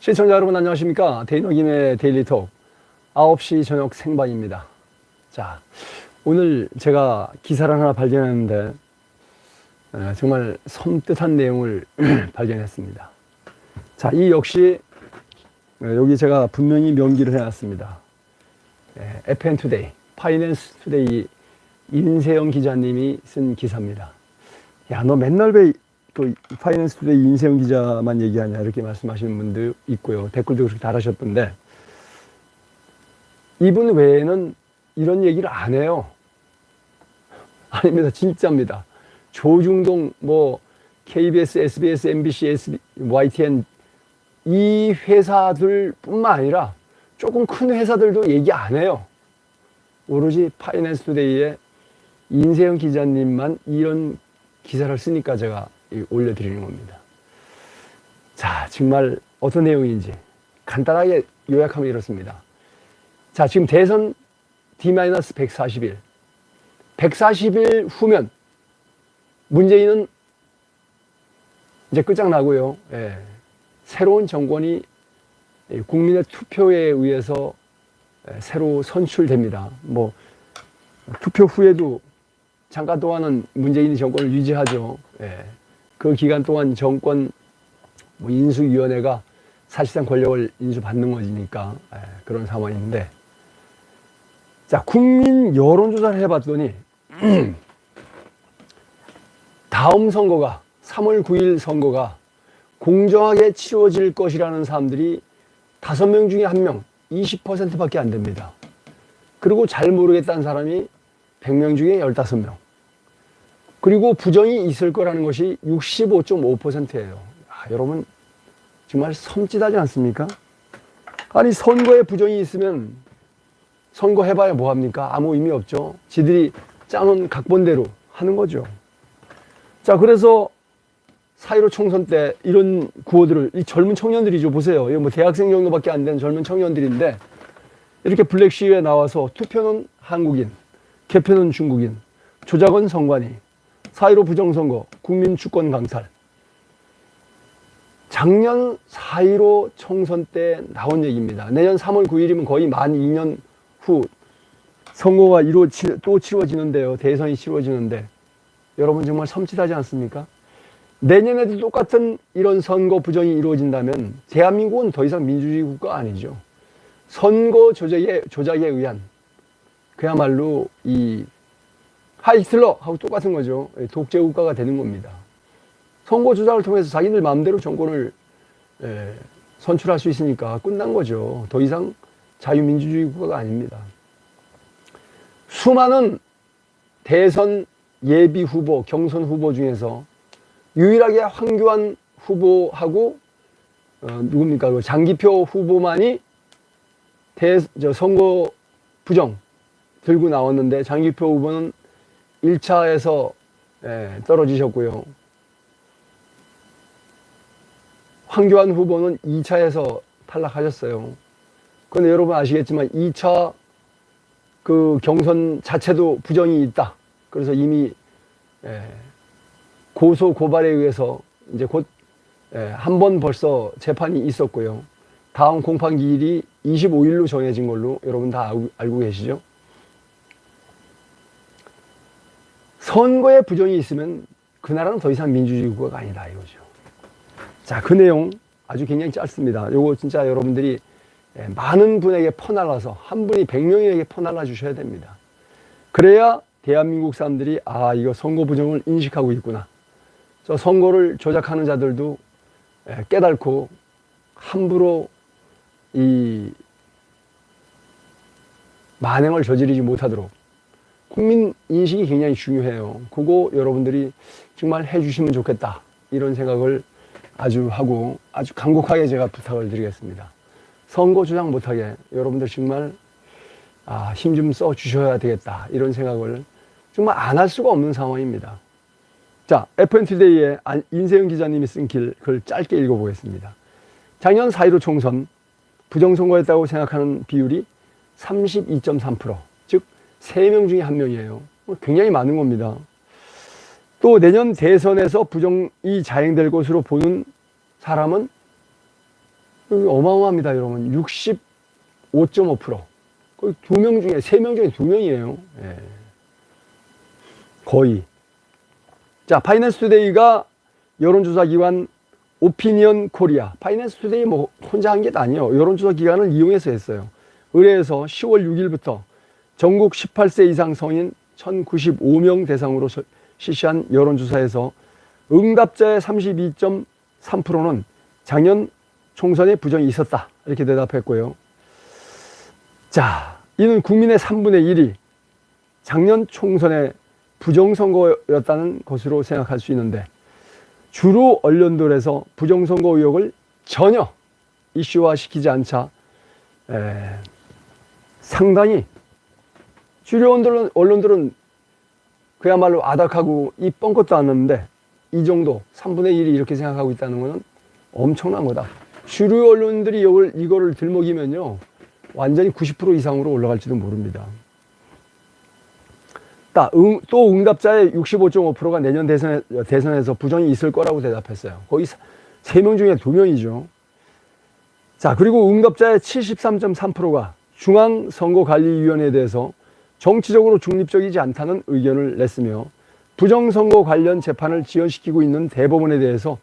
시청자 여러분 안녕하십니까? 데이너김의 데일리톡. 9시 저녁 생방입니다. 자 오늘 제가 기사를 하나 발견했는데 에, 정말 섬뜩한 내용을 발견했습니다. 자이 역시 에, 여기 제가 분명히 명기를 해놨습니다. 에, FN투데이 파이낸스 투데이 인세영 기자님이 쓴 기사입니다. 야 너 맨날 왜 그 파이낸스 투데이 인세영 기자만 얘기하냐 이렇게 말씀하시는 분들 있고요. 댓글도 그렇게 달하셨던데 이분 외에는 이런 얘기를 안 해요. 아닙니다. 진짜입니다. 조중동 뭐 KBS, SBS, MBC, SB, YTN 이 회사들뿐만 아니라 조금 큰 회사들도 얘기 안 해요. 오로지 파이낸스 투데이의 인세영 기자님만 이런 기사를 쓰니까 제가 이 올려드리는 겁니다. 자, 정말 어떤 내용인지 간단하게 요약하면 이렇습니다. 자, 지금 대선 D-140일. 140일 후면 문재인은 이제 끝장나고요. 예. 새로운 정권이 이 국민의 투표에 의해서 예, 새로 선출됩니다. 뭐 투표 후에도 잠깐 동안은 문재인이 정권을 유지하죠. 예. 그 기간 동안 정권 뭐 인수위원회가 사실상 권력을 인수받는 것이니까 예, 그런 상황인데 자 국민 여론조사를 해봤더니 다음 선거가 3월 9일 선거가 공정하게 치러질 것이라는 사람들이 5명 중에 1명 20%밖에 안 됩니다. 그리고 잘 모르겠다는 사람이 100명 중에 15명. 그리고 부정이 있을 거라는 것이 65.5%예요. 아, 여러분 정말 섬찟하지 않습니까? 아니 선거에 부정이 있으면 선거 해봐야 뭐합니까? 아무 의미 없죠. 지들이 짜놓은 각본대로 하는 거죠. 자 그래서 4.15 총선 때 이런 구호들을 이 젊은 청년들이죠. 보세요. 이거 뭐 대학생 정도밖에 안 되는 젊은 청년들인데 이렇게 블랙시에 나와서 투표는 한국인, 개표는 중국인, 조작은 선관위, 4.15 부정선거, 국민 주권 강탈. 작년 4.15 총선 때 나온 얘기입니다. 내년 3월 9일이면 거의 만 2년 후 선거가 이루어지, 또 치러지는데요. 대선이 치러지는데. 여러분 정말 섬찟하지 않습니까? 내년에도 똑같은 이런 선거 부정이 이루어진다면 대한민국은 더 이상 민주주의 국가 아니죠. 선거 조작에, 조작에 의한 그야말로 이 하이틀러 하고 똑같은 거죠. 독재 국가가 되는 겁니다. 선거 조작을 통해서 자기들 마음대로 정권을 예, 선출할 수 있으니까 끝난 거죠. 더 이상 자유민주주의 국가가 아닙니다. 수많은 대선 예비 후보, 경선 후보 중에서 유일하게 황교안 후보하고 어, 누굽니까? 그 장기표 후보만이 대, 저 선거 부정 들고 나왔는데 장기표 후보는 1차에서 예, 떨어지셨고요. 황교안 후보는 2차에서 탈락하셨어요. 그런데 여러분 아시겠지만 2차 그 경선 자체도 부정이 있다. 그래서 이미 예, 고소 고발에 의해서 이제 곧한번 벌써 재판이 있었고요. 다음 공판 기일이 25일로 정해진 걸로 여러분 다 알고 계시죠? 선거에 부정이 있으면 그 나라는 더 이상 민주주의 국가가 아니다 이거죠. 자, 그 내용 아주 굉장히 짧습니다. 요거 진짜 여러분들이 예, 많은 분에게 퍼날라서 한 분이 100명에게 퍼날라 주셔야 됩니다. 그래야 대한민국 사람들이 아, 이거 선거 부정을 인식하고 있구나. 저 선거를 조작하는 자들도 예, 깨닫고 함부로 이 만행을 저지르지 못하도록 국민 인식이 굉장히 중요해요. 그거 여러분들이 정말 해주시면 좋겠다. 이런 생각을 아주 하고 아주 간곡하게 제가 부탁을 드리겠습니다. 선거 조작 못하게 여러분들 정말 아, 힘 좀 써 주셔야 되겠다. 이런 생각을 정말 안 할 수가 없는 상황입니다. 자, FN투데이의 인세영 기자님이 쓴 글, 글 짧게 읽어보겠습니다. 작년 4.15 총선 부정선거였다고 생각하는 비율이 32.3%, 즉 3명 중에 1명이에요. 굉장히 많은 겁니다. 또 내년 대선에서 부정이 자행될 것으로 보는 사람은 어마어마합니다, 여러분. 65.5%. 거의 두 명 중에, 세 명 중에 두 명이에요. 예. 거의. 자, 파이낸스 투데이가 여론조사 기관 오피니언 코리아. 파이낸스 투데이 뭐 혼자 한 게 아니에요. 여론조사 기관을 이용해서 했어요. 의뢰해서 10월 6일부터 전국 18세 이상 성인 1095명 대상으로 서- 실시한 여론조사에서 응답자의 32.3%는 작년 총선에 부정이 있었다. 이렇게 대답했고요. 자, 이는 국민의 3분의 1이 작년 총선에 부정선거였다는 것으로 생각할 수 있는데 주로 언론들에서 부정선거 의혹을 전혀 이슈화 시키지 않자 에, 상당히 주류 언론, 언론들은 그야말로 아닥하고 이 뻥것도 않는데 이 정도 3분의 1이 이렇게 생각하고 있다는 것은 엄청난 거다. 주류 언론들이 이걸, 이거를 들먹이면요 완전히 90% 이상으로 올라갈지도 모릅니다. 또 응답자의 65.5%가 내년 대선에, 대선에서 부정이 있을 거라고 대답했어요. 거의 3명 중에 2명이죠. 자, 그리고 응답자의 73.3%가 중앙선거관리위원회에 대해서 정치적으로 중립적이지 않다는 의견을 냈으며 부정선거 관련 재판을 지연시키고 있는 대법원에 대해서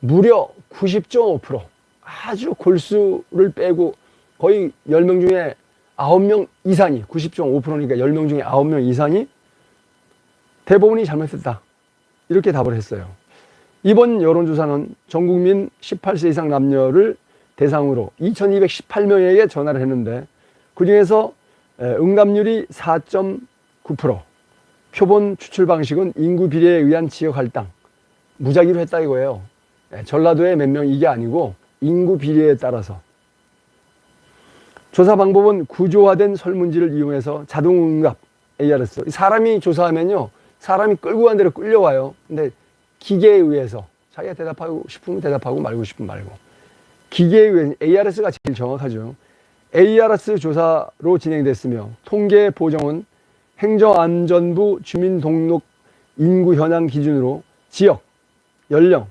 무려 90.5% 아주 골수를 빼고 거의 10명 중에 9명 이상이 90.5%니까 10명 중에 9명 이상이 대법원이 잘못했다. 이렇게 답을 했어요. 이번 여론조사는 전 국민 18세 이상 남녀를 대상으로 2218명에게 전화를 했는데 그중에서 에, 응답률이 4.9% 표본 추출 방식은 인구 비례에 의한 지역 할당 무작위로 했다 이거예요. 에, 전라도에 몇 명 이게 아니고 인구 비례에 따라서 조사 방법은 구조화된 설문지를 이용해서 자동 응답 ARS 사람이 조사하면요 사람이 끌고 간 대로 끌려와요. 근데 기계에 의해서 자기가 대답하고 싶으면 대답하고 말고 싶으면 말고 기계에 의해 ARS가 제일 정확하죠. ARS 조사로 진행됐으며 통계 보정은 행정안전부 주민등록 인구 현황 기준으로 지역, 연령,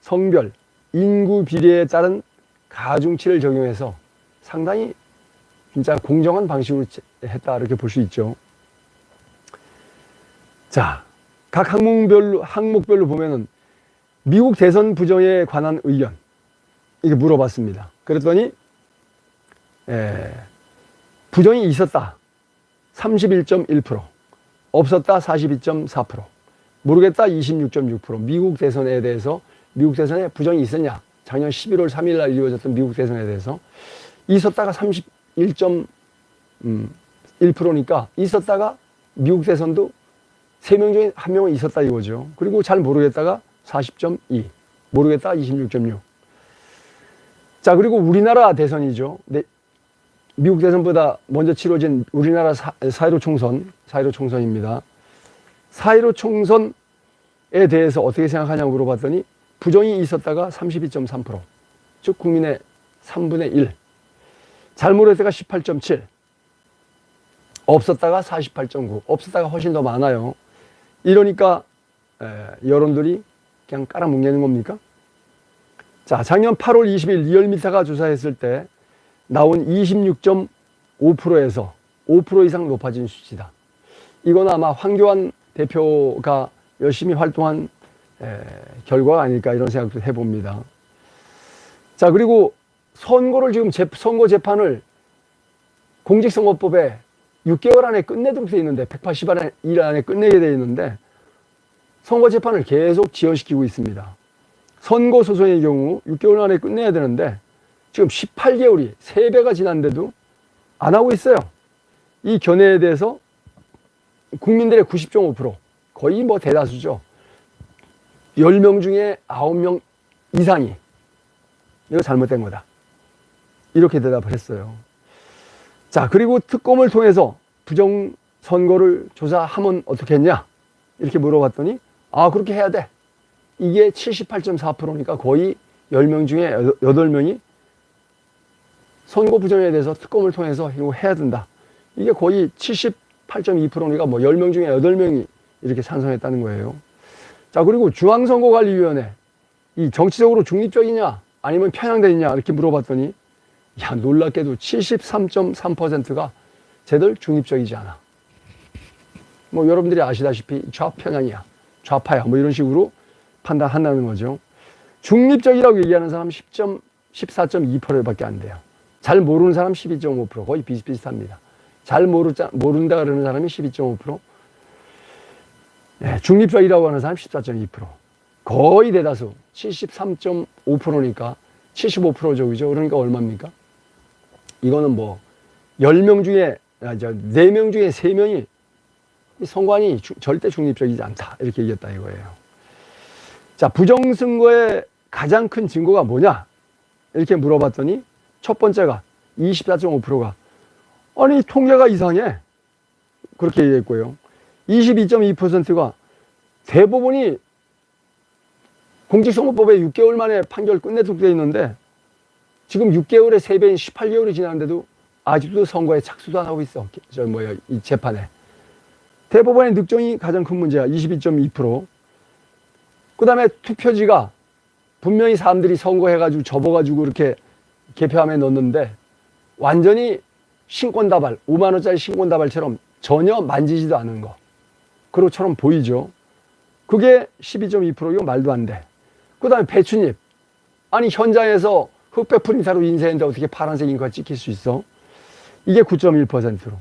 성별, 인구 비례에 따른 가중치를 적용해서 상당히 진짜 공정한 방식으로 했다 이렇게 볼 수 있죠. 자, 각 항목별로 항목별로 보면은 미국 대선 부정에 관한 의견 이게 물어봤습니다. 그랬더니 에, 부정이 있었다. 31.1% 없었다. 42.4% 모르겠다. 26.6% 미국 대선에 대해서 미국 대선에 부정이 있었냐? 작년 11월 3일 날 이루어졌던 미국 대선에 대해서. 있었다가 31.1%니까 있었다가 미국 대선도 세명 중에 한 명은 있었다 이거죠. 그리고 잘 모르겠다가 40.2, 모르겠다. 26.6. 자, 그리고 우리나라 대선이죠. 네, 미국 대선보다 먼저 치러진 우리나라 사, 4.15 총선, 4.15 총선입니다. 4.15 총선에 대해서 어떻게 생각하냐고 물어봤더니 부정이 있었다가 32.3%, 즉 국민의 3분의 1. 잘 모르겠다가 18.7, 없었다가 48.9, 없었다가 훨씬 더 많아요. 이러니까 에, 여론들이 그냥 깔아뭉개는 겁니까? 자, 작년 8월 20일 리얼미터가 조사했을 때 나온 26.5%에서 5% 이상 높아진 수치다. 이건 아마 황교안 대표가 열심히 활동한 에, 결과가 아닐까 이런 생각도 해봅니다. 자, 그리고 선거를 지금 재, 선거 재판을 공직선거법에 6개월 안에 끝내도록 돼 있는데 180일 안에 끝내게 돼 있는데 선거 재판을 계속 지연시키고 있습니다. 선거 소송의 경우 6개월 안에 끝내야 되는데 지금 18개월이 3배가 지났는데도 안 하고 있어요. 이 견해에 대해서 국민들의 90.5% 거의 뭐 대다수죠. 10명 중에 9명 이상이 이거 잘못된 거다. 이렇게 대답을 했어요. 자, 그리고 특검을 통해서 부정 선거를 조사하면 어떻게 했냐? 이렇게 물어봤더니 아, 그렇게 해야 돼. 이게 78.4%니까 거의 10명 중에 8명이 선거 부정에 대해서 특검을 통해서 이거 해야 된다. 이게 거의 78.2%니까 뭐 10명 중에 8명이 이렇게 찬성했다는 거예요. 자, 그리고 중앙선거관리위원회. 이 정치적으로 중립적이냐? 아니면 편향돼 있냐 이렇게 물어봤더니 야 놀랍게도 73.3%가 쟤들 중립적이지 않아. 뭐 여러분들이 아시다시피 좌편향이야, 좌파야 뭐 이런 식으로 판단한다는 거죠. 중립적이라고 얘기하는 사람 10점, 14.2%밖에 안 돼요. 잘 모르는 사람 12.5% 거의 비슷비슷합니다. 잘 모르자, 모른다 그러는 사람이 12.5%, 네, 중립적이라고 하는 사람 14.2%. 거의 대다수 73.5%니까 75% 쪽이죠. 그러니까 얼마입니까? 이거는 뭐 10명 중에 아, 저 4명 중에 3명이 이 선관이 주- 절대 중립적이지 않다. 이렇게 얘기했다 이거예요. 자, 부정선거의 가장 큰 증거가 뭐냐? 이렇게 물어봤더니 첫 번째가 24.5%가 아니 통계가 이상해. 그렇게 얘기했고요. 22.2%가 대법원이 공직선거법에 6개월 만에 판결 끝내도록 돼 있는데 지금 6개월의 3배인 18개월이 지났는데도 아직도 선거에 착수도 안 하고 있어. 저 뭐야 이 재판에. 대법원의 늑정이 가장 큰 문제야. 22.2%. 그 다음에 투표지가 분명히 사람들이 선거해가지고 접어가지고 이렇게 개표함에 넣었는데 완전히 신권다발 5만 원짜리 신권다발처럼 전혀 만지지도 않은 거. 그로처럼 보이죠. 그게 12.2% 이거 말도 안 돼. 그 다음에 배춧잎. 아니 현장에서 흑백 프린터로 인쇄했는데 어떻게 파란색 잉크가 찍힐 수 있어? 이게 9.1%로.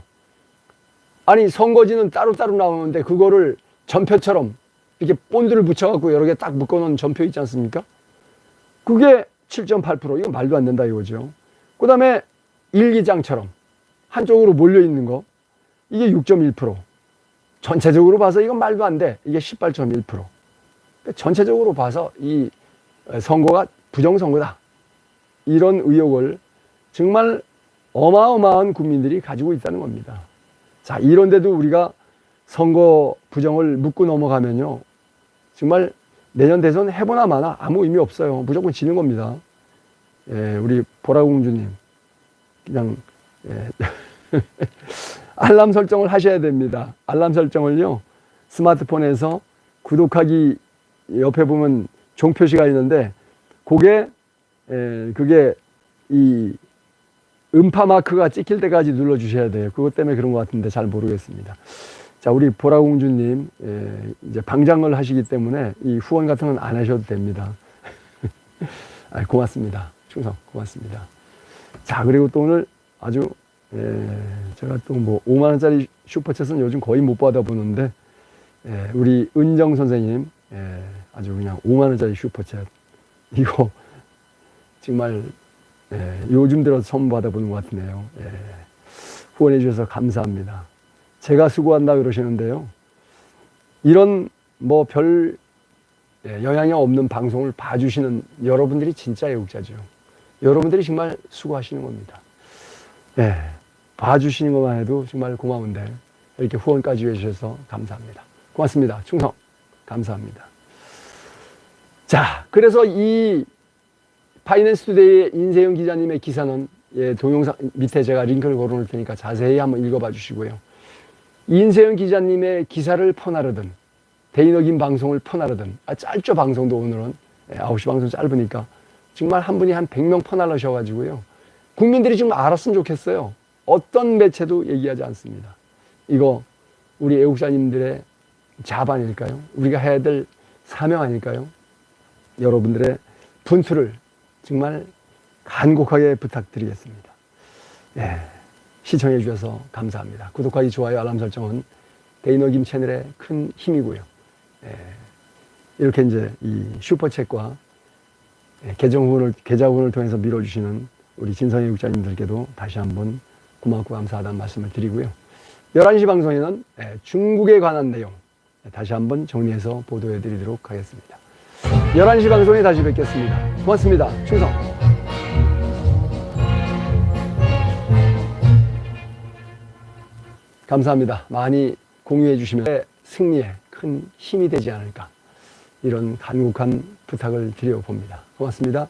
아니 선거지는 따로따로 나오는데 그거를 전표처럼 이렇게 본드를 붙여갖고 여러 개 딱 묶어놓은 전표 있지 않습니까? 그게 7.8% 이건 말도 안 된다 이거죠. 그 다음에 일기장처럼 한쪽으로 몰려 있는 거 이게 6.1% 전체적으로 봐서 이건 말도 안 돼. 이게 18.1%. 그러니까 전체적으로 봐서 이 선거가 부정선거다. 이런 의혹을 정말 어마어마한 국민들이 가지고 있다는 겁니다. 자, 이런데도 우리가 선거 부정을 묻고 넘어가면요. 정말 내년 대선 해보나 마나 아무 의미 없어요. 무조건 지는 겁니다. 예, 우리 보라공주님. 그냥, 예. 알람 설정을 하셔야 됩니다. 알람 설정을요. 스마트폰에서 구독하기 옆에 보면 종 표시가 있는데 그게 에, 그게 이 음파 마크가 찍힐 때까지 눌러 주셔야 돼요. 그것 때문에 그런 것 같은데 잘 모르겠습니다. 자, 우리 보라공주님 에, 이제 방장을 하시기 때문에 이 후원 같은 건 안 하셔도 됩니다. 아, 고맙습니다. 충성 고맙습니다. 자, 그리고 또 오늘 아주 예, 제가 또 뭐 5만 원짜리 슈퍼챗은 요즘 거의 못 받아보는데 예, 우리 은정 선생님 예, 아주 그냥 5만 원짜리 슈퍼챗 이거 정말 예, 요즘 들어서 처음 받아보는 것 같네요. 예, 후원해 주셔서 감사합니다. 제가 수고한다 그러시는데요. 이런 뭐 별 영향이 없는 방송을 봐주시는 여러분들이 진짜 애국자죠. 여러분들이 정말 수고하시는 겁니다. 예, 봐주시는 것만 해도 정말 고마운데 이렇게 후원까지 해주셔서 감사합니다. 고맙습니다. 충성 감사합니다. 자, 그래서 이 파이낸스 투데이의 인세영 기자님의 기사는 예, 동영상 밑에 제가 링크를 걸어 놓을 테니까 자세히 한번 읽어봐 주시고요. 인세영 기자님의 기사를 퍼나르든 데이너긴 방송을 퍼나르든 아, 짧죠 방송도 오늘은 예, 9시 방송 짧으니까 정말 한 분이 한 100명 퍼날르셔가지고요. 국민들이 좀 알았으면 좋겠어요. 어떤 매체도 얘기하지 않습니다. 이거 우리 애국자님들의 자반일까요? 우리가 해야 될 사명 아닐까요? 여러분들의 분투를 정말 간곡하게 부탁드리겠습니다. 예, 시청해 주셔서 감사합니다. 구독하기, 좋아요, 알람 설정은 데이너김 채널의 큰 힘이고요. 예, 이렇게 이제 이 슈퍼챗과 예, 계정 후원을, 계좌 후원을 통해서 밀어주시는 우리 진성애 국장님들께도 다시 한번 고맙고 감사하다는 말씀을 드리고요. 11시 방송에는 예, 중국에 관한 내용 예, 다시 한번 정리해서 보도해 드리도록 하겠습니다. 11시 방송에 다시 뵙겠습니다. 고맙습니다. 충성. 감사합니다. 많이 공유해 주시면 승리에 큰 힘이 되지 않을까 이런 간곡한 부탁을 드려 봅니다. 고맙습니다.